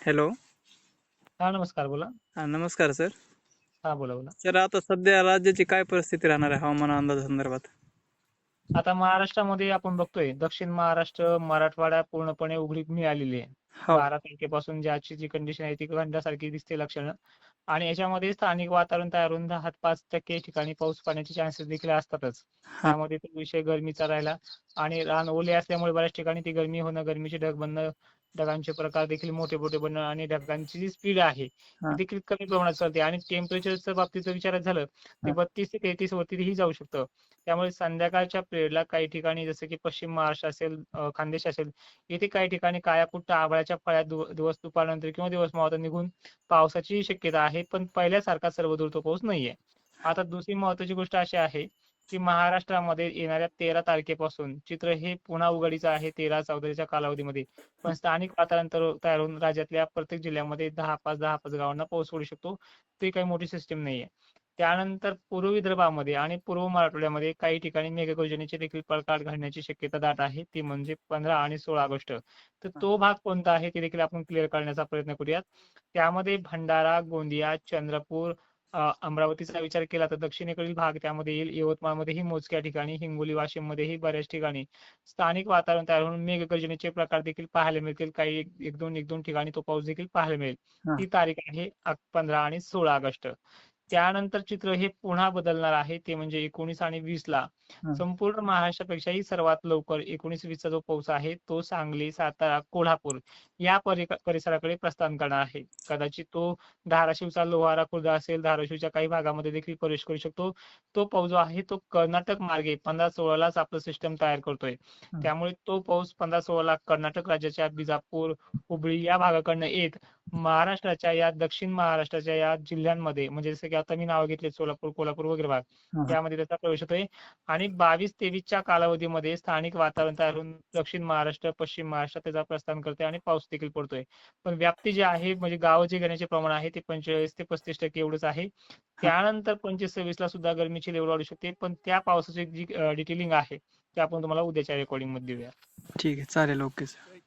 Hello. हा नमस्कार बोला. हा नमस्कार सर. हा बोला बोला. सर आता सध्या राज्याची काय परिस्थिती राहणार आहे हवामान अंदाज संदर्भात? आता महाराष्ट्रामध्ये आपण बघतोय दक्षिण महाराष्ट्र मराठवाडा पूर्णपणे उघडीप मिळालेली आहे. हो. बारा तारखेपासून ज्याची जी कंडिशन आहे ती खंडासारखी दिसते लक्षणं. आणि याच्यामध्ये स्थानिक वातावरण तयार होऊन दहा पाच टक्के ठिकाणी पाऊस पडण्याचे चान्सेस देखील असतातच. त्यामध्ये तो विषय गरमीचा राहिला. आणि रान ओले असल्यामुळे बऱ्याच ठिकाणी ती गरमी होणं गरमीचे ढग बनणं ढगांचे प्रकार देखील मोठे मोठे बनणं आणि ढगांची जी स्पीड आहे. ती देखील कमी प्रमाणात चालते आणि टेम्परेचरच्या बाबतीत जर विचारायचं झालं ते हा. बत्तीस ते तेहतीस वरतीही जाऊ शकतं त्यामुळे संध्याकाळच्या पिरियडला काही ठिकाणी जसं की पश्चिम महाराष्ट्र असेल खानदेश असेल येथे काही ठिकाणी काळ्याकुट्ट आभाळाच्या फळ्यात दिवस दुपारनंतर किंवा दिवस मावळता निघून पावसाची शक्यता आहे पण पहिल्यासारखा सर्वदूर तो पाऊस नाहीये आता दुसरी महत्वाची गोष्ट अशी आहे की महाराष्ट्रामध्ये येणाऱ्या तेरा तारखेपासून. चित्र हे पुन्हा उघडीचं आहे तेरा चौदाच्या कालावधीमध्ये. पण स्थानिक वातावरण तयार होऊन राज्यातल्या प्रत्येक जिल्ह्यामध्ये दहा पाच दहा पाच गावांना पाऊस पडू शकतो. ते काही मोठी सिस्टीम नाहीये. त्यानंतर पूर्व विदर्भामध्ये आणि पूर्व मराठवाड्यामध्ये काही ठिकाणी मेघगर्जनेचे देखील पडकाळ घडण्याची शक्यता दाट आहे. ती म्हणजे पंधरा आणि सोळा ऑगस्ट. तर तो भाग कोणता आहे ते देखील आपण क्लिअर करण्याचा प्रयत्न करूयात. त्यामध्ये भंडारा गोंदिया चंद्रपूर अमरावतीचा विचार केला तर दक्षिणेकडील भाग त्यामध्ये येईल. यवतमाळमध्येही मोजक्या ठिकाणी हिंगोली वाशिम मध्येही बऱ्याच ठिकाणी. स्थानिक वातावरण तयार होऊन मेघगर्जनेचे प्रकार देखील पाहायला मिळतील. काही एक दोन एक दोन ठिकाणी तो पाऊस देखील पाहायला मिळेल. हा. ती तारीख आहे पंधरा आणि सोळा ऑगस्ट. त्यानंतर चित्र हे पुन्हा बदलणार आहे. ते म्हणजे एकोणीस आणि वीस ला. संपूर्ण महाराष्ट्रापेक्षाही सर्वात लवकर एकोणीस वीसचा जो पाऊस आहे तो सांगली सातारा कोल्हापूर या परि- परिसराकडे प्रस्थान करणार आहे. कदाचित तो धाराशिवचा लोहारा खुर्द असेल धाराशिवच्या काही भागामध्ये देखील प्रवेश करू शकतो. तो पाऊस जो आहे तो कर्नाटक मार्गे पंधरा सोळालाच आपलं सिस्टम तयार करतोय. त्यामुळे तो पाऊस पंधरा सोळाला कर्नाटक राज्याच्या बिजापूर हुबळी या भागाकडनं येत महाराष्ट्राच्या या दक्षिण महाराष्ट्राच्या या जिल्ह्यांमध्ये म्हणजे जसं की आता मी नाव घेतले सोलापूर कोल्हापूर वगैरे भाग. त्यामध्ये त्याचा प्रवेश होतोय. आणि बावीस तेवीसच्या कालावधीमध्ये स्थानिक वातावरण तयार होऊन दक्षिण महाराष्ट्र पश्चिम महाराष्ट्रात त्याचा प्रस्थान करते आणि पाऊस देखील पडतोय. पण व्याप्ती जी आहे म्हणजे गावं जे घेण्याचे प्रमाण आहे ते पंचेचाळीस ते पस्तीस टक्के एवढंच आहे. त्यानंतर पंचवीस सव्वीस ला सुद्धा गरमीची लेवल वाढू शकते पण त्या पावसाची जी डिटेलिंग आहे ते आपण तुम्हाला उद्याच्या रेकॉर्डिंगमध्ये देऊया. ठीक आहे चालेल ओके सर